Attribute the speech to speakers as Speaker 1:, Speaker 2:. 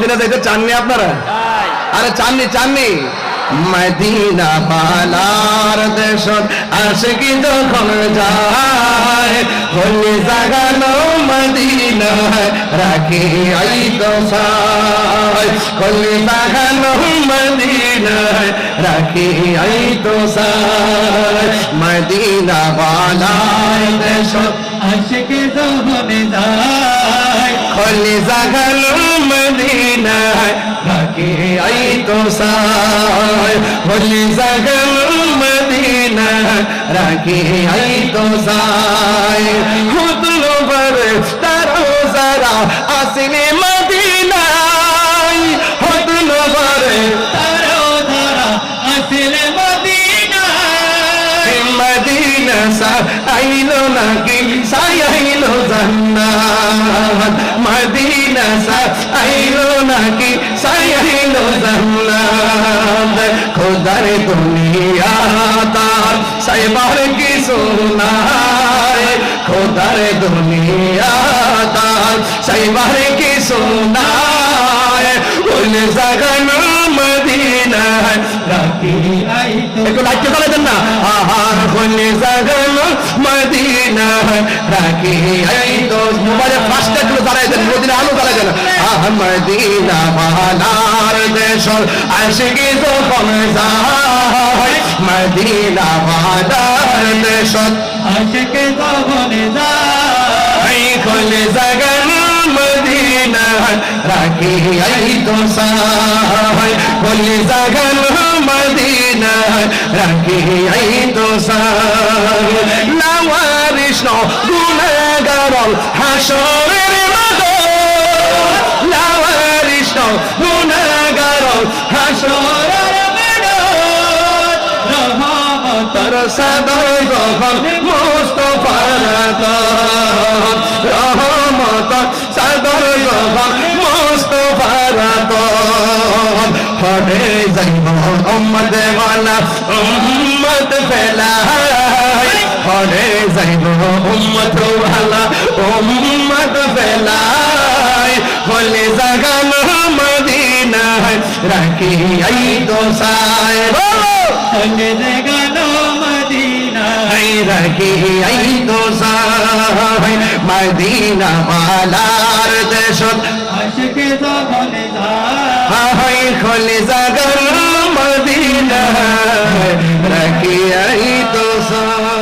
Speaker 1: Medina যাইতে চাননি আপনারা? আরে চাননি চাননি। মদিনা পালার দেশ আসে কি যখন যায়, হলি জাগানো মদিনা রাখি আই তো সাই হলি জাগানো মদিনা রাখি আই তো সাই মদিনা পালার দেশ
Speaker 2: আশিকে জহনে যায়
Speaker 1: হলি জাগানো মদিনা রাখি আই তো সাই হলি জাগানো মদিনা রাখি আই তো সাই হুদলো বরে তারো যারা আসিনে মদিনায়। হুদলো বরে
Speaker 2: আসলে মদিনা
Speaker 1: সা আইলো নাকি সাই আইলো জান্নাত। মদিনা সা আইলো নাকি? সাই আইলো জান্নাত খোদার দুনিয়া তার। সাইবার কি সোনায়? খোদার দুনিয়া তার। সাইবার কি সোনায়? কোন জাগানো মদিনা রাখি
Speaker 2: আই
Speaker 1: একটু চলে দেন না। আহার হলে জাগান মদিনা রাখি এই তো মোবাইলে ফাস্ট একটু দেন, মদিনা আলো দাঁড়াই দেন। আহ মদিনা মালার আশিকি যখন যায়, মদিনা মালার দেশ
Speaker 2: আশিকে জহনে যায়
Speaker 1: এই হলে মদিনা রাখি এই তো সাই হলে জাগান মদিনা রাখি এই তো সাই নাওয়ারিস গুণাগার হাসরের মাদ গুণাগার হাসরের
Speaker 2: রহমত
Speaker 1: তার সাদর গহন মুস্তফার রহমত সাদর গহন মুস্তফার হরে যাইব উম্মত ওয়ালা উম্মত ফেলাই। হরে যাইব উম্মত ওয়ালা উম্মত ফেলাই। হলে জাগান রাখি আই দোসায়
Speaker 2: রে গানো মদিনা
Speaker 1: আই দোসায় মদিনা মালার দেশত
Speaker 2: আশকে জগনে যায় খোলে জাগর মদিনা রাখি আই দোসায়